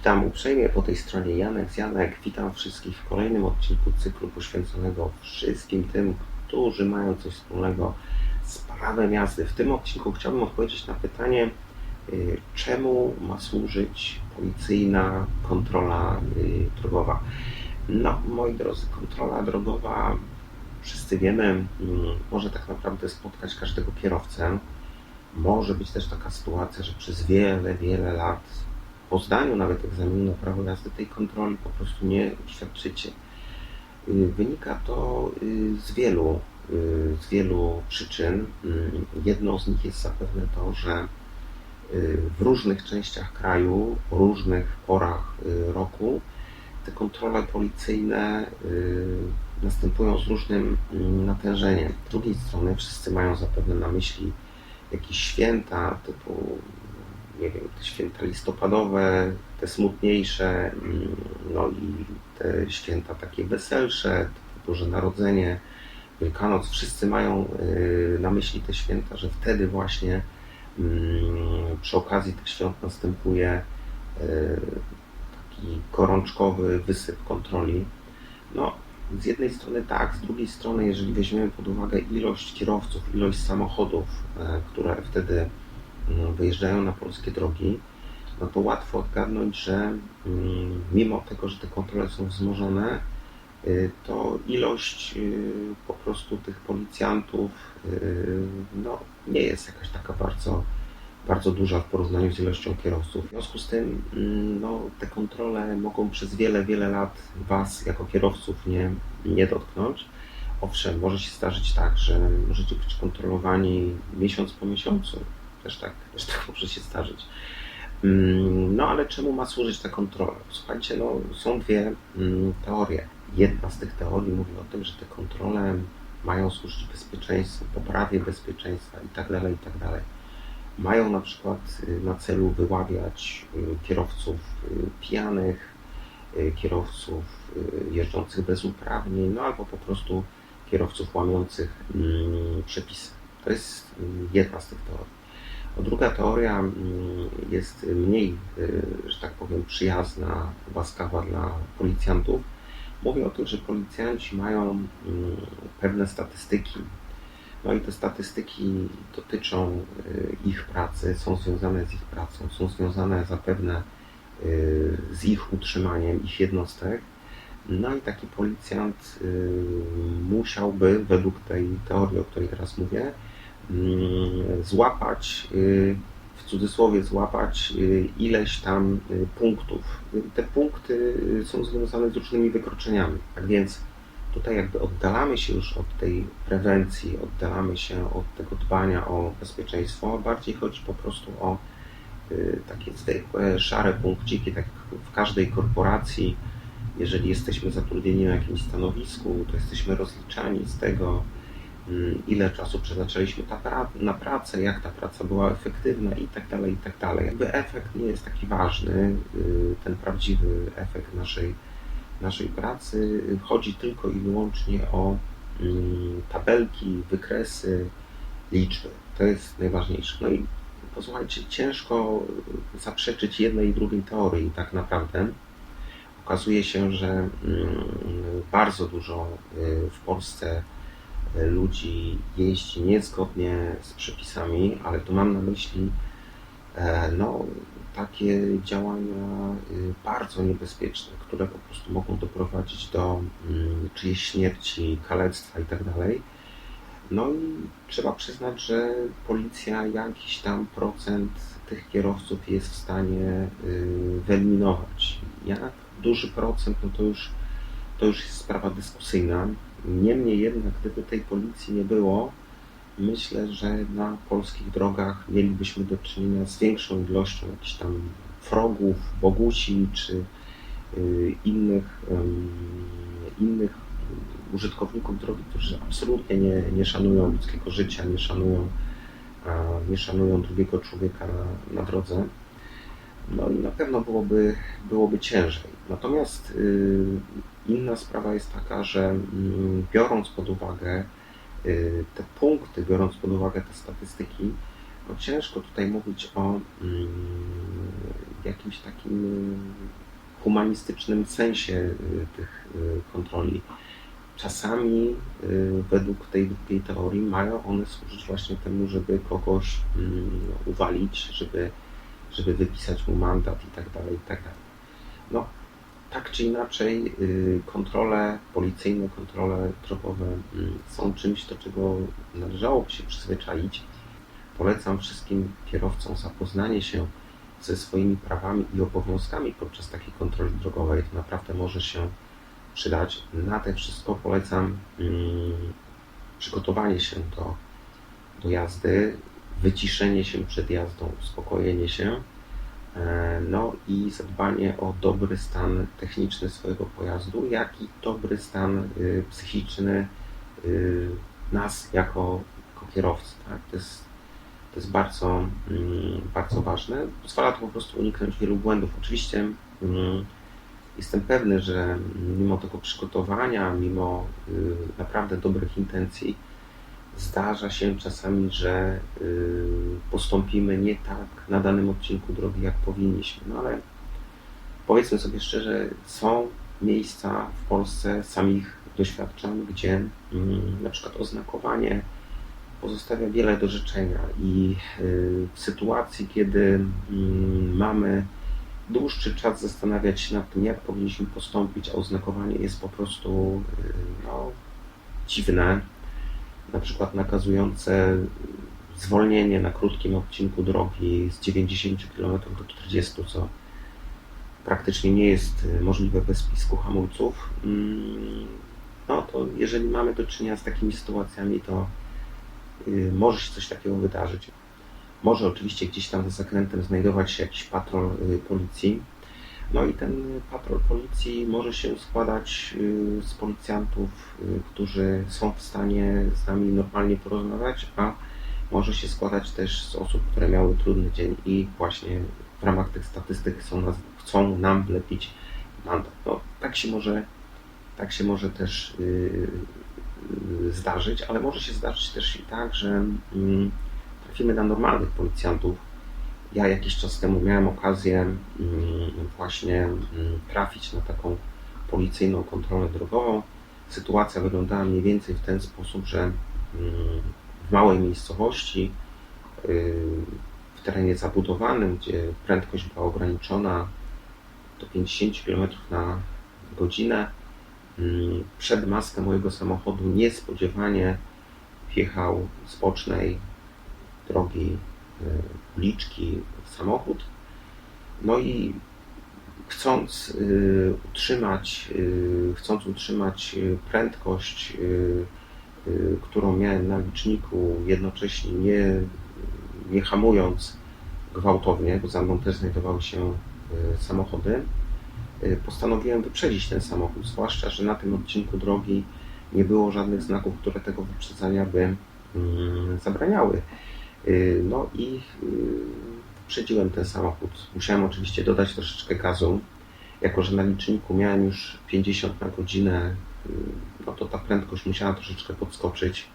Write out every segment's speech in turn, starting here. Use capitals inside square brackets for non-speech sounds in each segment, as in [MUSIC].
Witam uprzejmie po tej stronie Janek Janek. Witam wszystkich w kolejnym odcinku cyklu poświęconego wszystkim tym, którzy mają coś wspólnego z prawem jazdy. W tym odcinku chciałbym odpowiedzieć na pytanie, y, czemu ma służyć policyjna kontrola y, drogowa. No, moi drodzy, kontrola drogowa, wszyscy wiemy, mm, może tak naprawdę spotkać każdego kierowcę. Może być też taka sytuacja, że przez wiele, wiele lat po zdaniu nawet egzaminu na prawo jazdy tej kontroli po prostu nie świadczycie. Y, Wynika to y, z wielu, y, z wielu przyczyn. Jedną z nich jest zapewne to, że w różnych częściach kraju, o różnych porach roku te kontrole policyjne następują z różnym mm, natężeniem. Z drugiej strony wszyscy mają zapewne na myśli jakieś święta typu nie wiem, te święta listopadowe, te smutniejsze, mm, no i te święta takie weselsze, Boże Narodzenie, Wielkanoc, wszyscy mają y, na myśli te święta, że wtedy właśnie mm, przy okazji tych świąt następuje y, taki gorączkowy wysyp kontroli. No, z jednej strony tak, z drugiej strony, jeżeli weźmiemy pod uwagę ilość kierowców, ilość samochodów, e, które wtedy wyjeżdżają na polskie drogi, no to łatwo odgadnąć, że mm, mimo tego, że te kontrole są wzmożone, y, to ilość y, po prostu tych policjantów y, no, nie jest jakaś taka bardzo, bardzo duża w porównaniu z ilością kierowców. W związku z tym mm, no, te kontrole mogą przez wiele, wiele lat Was jako kierowców nie, nie dotknąć. Owszem, może się zdarzyć tak, że możecie być kontrolowani miesiąc po miesiącu. Też tak, też tak może się zdarzyć. Mm, No ale czemu ma służyć ta kontrola? Słuchajcie, no, są dwie mm, teorie. Jedna z tych teorii mówi o tym, że te kontrole mają służyć bezpieczeństwu, poprawie bezpieczeństwa itd., itd. Mają na przykład y, na celu wyławiać y, kierowców y, pijanych, kierowców jeżdżących bez uprawnień, no albo po prostu kierowców łamiących mm, przepisy. To jest jedna z tych teorii. Druga teoria mm, jest mniej, y, że tak powiem, przyjazna, łaskawa dla policjantów. Mówi o tym, że policjanci mają mm, pewne statystyki. No i te statystyki dotyczą y, ich pracy, są związane z ich pracą, są związane zapewne y, z ich utrzymaniem, ich jednostek. No i taki policjant musiałby, według tej teorii, o której teraz mówię, złapać, y, w cudzysłowie złapać y, ileś tam y, punktów. Te punkty są związane z różnymi wykroczeniami. Tak więc tutaj jakby oddalamy się już od tej prewencji, oddalamy się od tego dbania o bezpieczeństwo, a bardziej chodzi po prostu o takie zwykłe, szare punkciki, tak jak w każdej korporacji. Jeżeli jesteśmy zatrudnieni na jakimś stanowisku, to jesteśmy rozliczani z tego, mm, ile czasu pra- na pracę, jak ta praca była efektywna i tak dalej, i tak. Jakby efekt nie jest taki ważny, y, ten prawdziwy efekt naszej, naszej pracy. Chodzi tylko i wyłącznie o mm, tabelki, wykresy, liczby. To jest najważniejsze. No i posłuchajcie, ciężko zaprzeczyć jednej i drugiej teorii tak naprawdę. Okazuje się, że mm, bardzo dużo y, w Polsce y, ludzi jeździ niezgodnie z przepisami, ale tu mam na myśli e, no, takie działania y, bardzo niebezpieczne, które po prostu mogą doprowadzić do mm, czyjejś śmierci, kalectwa itd. No i trzeba przyznać, że policja jakiś tam procent tych kierowców jest w stanie y, wyeliminować. Jak duży procent, no to już, to już jest sprawa dyskusyjna. Niemniej jednak, gdyby tej policji nie było, myślę, że na polskich drogach mielibyśmy do czynienia z większą ilością jakichś tam frogów, bogusi czy y, innych, innych użytkowników drogi, którzy absolutnie nie, nie szanują ludzkiego życia, nie szanują, nie szanują drugiego człowieka na, na drodze. No i na pewno byłoby, byłoby ciężej. Natomiast y, inna sprawa jest taka, że mm, biorąc pod uwagę y, te punkty, biorąc pod uwagę te statystyki, ciężko, ciężko tutaj mówić o mm, jakimś takim humanistycznym sensie y, tych y, kontroli. Czasami według tej drugiej teorii mają one służyć właśnie temu, żeby kogoś mm, uwalić, żeby, żeby wypisać mu mandat i tak dalej, i tak dalej. No, tak czy inaczej, y, kontrole policyjne, kontrole drogowe mm, są czymś, do czego należałoby się przyzwyczaić. Polecam wszystkim kierowcom zapoznanie się ze swoimi prawami i obowiązkami podczas takiej kontroli drogowej. To naprawdę może się przydać. Na te wszystko polecam mm, przygotowanie się do, do jazdy, wyciszenie się przed jazdą, uspokojenie się, no i zadbanie o dobry stan techniczny swojego pojazdu, jak i dobry stan y, psychiczny y, nas jako, jako kierowcy. Tak? To, jest, to jest bardzo, mm, bardzo ważne. Pozwala to po prostu uniknąć wielu błędów. Oczywiście mm, jestem pewny, że mimo tego przygotowania, mimo y, naprawdę dobrych intencji, zdarza się czasami, że y, postąpimy nie tak na danym odcinku drogi, jak powinniśmy. No ale powiedzmy sobie szczerze, są miejsca w Polsce, samych doświadczam, gdzie mm, na przykład oznakowanie pozostawia wiele do życzenia i y, w sytuacji, kiedy mm, mamy dłuższy czas zastanawiać się nad tym, jak powinniśmy postąpić, a oznakowanie jest po prostu y, no, dziwne, na przykład nakazujące zwolnienie na krótkim odcinku drogi z 90 km do 40, co praktycznie nie jest y, możliwe bez spisku hamulców. Mm, No to jeżeli mamy do czynienia z takimi sytuacjami, to y, może się coś takiego wydarzyć. Może oczywiście gdzieś tam za zakrętem znajdować się jakiś patrol y, policji. No i ten patrol policji może się składać y, z policjantów, y, którzy są w stanie z nami normalnie porozmawiać, a może się składać też z osób, które miały trudny dzień i właśnie w ramach tych statystyk chcą, nas, chcą nam wlepić mandat. No, tak się może, tak się może też y, zdarzyć, ale może się zdarzyć też i tak, że mm, trafimy na normalnych policjantów. Ja jakiś czas temu miałem okazję mm, właśnie mm, trafić na taką policyjną kontrolę drogową. Sytuacja wyglądała mniej więcej w ten sposób, że mm, w małej miejscowości, y, w terenie zabudowanym, gdzie prędkość była ograniczona do 50 km na godzinę, przed maskę mojego samochodu niespodziewanie wjechał z bocznej drogi uliczki samochód. No i chcąc y, utrzymać, y, chcąc utrzymać y, prędkość, y, y, którą miałem na liczniku, jednocześnie nie, nie hamując gwałtownie, bo za mną też znajdowały się y, samochody, y, postanowiłem wyprzedzić ten samochód, zwłaszcza, że na tym odcinku drogi nie było żadnych znaków, które tego wyprzedzania by mm, zabraniały. Y, No i y, wyprzedziłem ten samochód. Musiałem oczywiście dodać troszeczkę gazu. Jako, że na liczniku miałem już 50 na godzinę, y, no to ta prędkość musiała troszeczkę podskoczyć.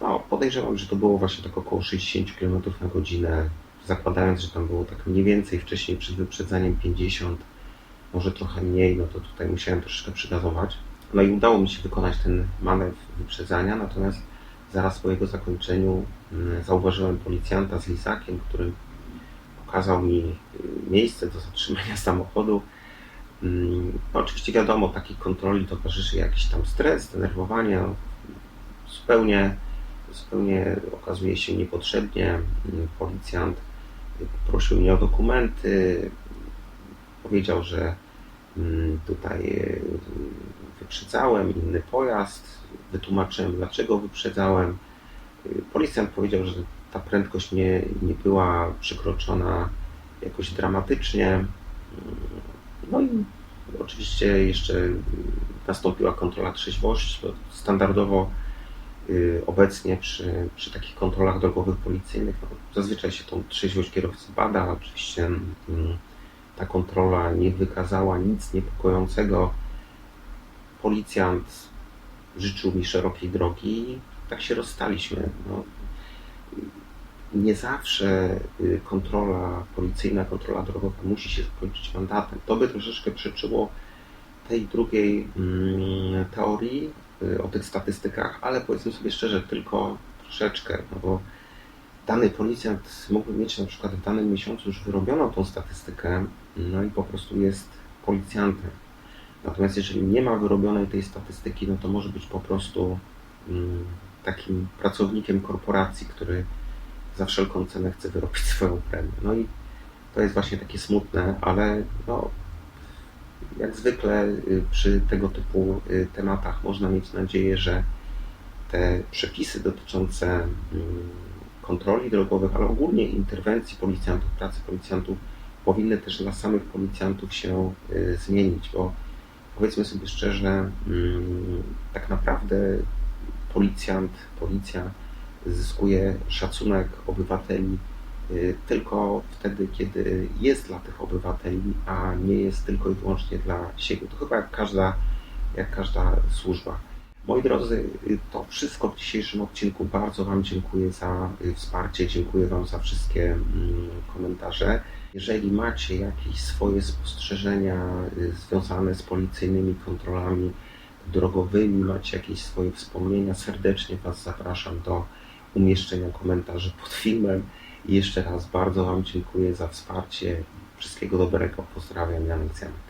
No, podejrzewam, że to było właśnie tak około 60 km na godzinę, zakładając, że tam było tak mniej więcej wcześniej przed wyprzedzaniem 50, może trochę mniej, no to tutaj musiałem troszeczkę przygazować. No i udało mi się wykonać ten manewr wyprzedzania, natomiast zaraz po jego zakończeniu mm, zauważyłem policjanta z lisakiem, który pokazał mi y, miejsce do zatrzymania [LAUGHS] samochodu. Mm, No, oczywiście wiadomo, takiej kontroli towarzyszy jakiś tam stres, zdenerwowanie. no, Zupełnie, zupełnie okazuje się niepotrzebnie. Mm, Policjant poprosił mnie o dokumenty. Powiedział, że tutaj y, wyprzedzałem inny pojazd. Wytłumaczyłem, dlaczego wyprzedzałem. Policjant powiedział, że ta prędkość nie, nie była przekroczona jakoś dramatycznie. No i oczywiście jeszcze nastąpiła kontrola trzeźwości. Standardowo y, obecnie przy, przy takich kontrolach drogowych policyjnych no, zazwyczaj się tą trzeźwość kierowcy bada. Oczywiście mm, ta kontrola nie wykazała nic niepokojącego. Policjant życzył mi szerokiej drogi i tak się rozstaliśmy. No, nie zawsze y, kontrola policyjna, kontrola drogowa musi się skończyć mandatem. To by troszeczkę przeczyło tej drugiej mm, teorii y, o tych statystykach, ale powiedzmy sobie szczerze, tylko troszeczkę, no bo dany policjant mógłby mieć na przykład w danym miesiącu już wyrobioną tą statystykę, no i po prostu jest policjantem. Natomiast jeżeli nie ma wyrobionej tej statystyki, no to może być po prostu mm, takim pracownikiem korporacji, który za wszelką cenę chce wyrobić [LAUGHS] swoją premię. No i to jest właśnie takie smutne, ale no, jak zwykle y, przy tego typu y, tematach można mieć nadzieję, że te przepisy dotyczące mm, kontroli drogowych, ale ogólnie interwencji policjantów, pracy policjantów powinny też dla samych policjantów się y, zmienić, bo powiedzmy sobie szczerze, mm, tak naprawdę policjant, policja zyskuje szacunek obywateli y, tylko wtedy, kiedy jest dla tych obywateli, a nie jest tylko i wyłącznie dla siebie. To chyba jak każda, jak każda służba. Moi drodzy, to wszystko w dzisiejszym odcinku. Bardzo Wam dziękuję za y, wsparcie, dziękuję Wam za wszystkie mm, komentarze. Jeżeli macie jakieś swoje spostrzeżenia y, związane z policyjnymi kontrolami drogowymi, macie jakieś swoje wspomnienia, serdecznie Was zapraszam do umieszczenia komentarzy pod filmem. I jeszcze raz bardzo Wam dziękuję za wsparcie. Wszystkiego dobrego. Pozdrawiam, Janek Zjanek.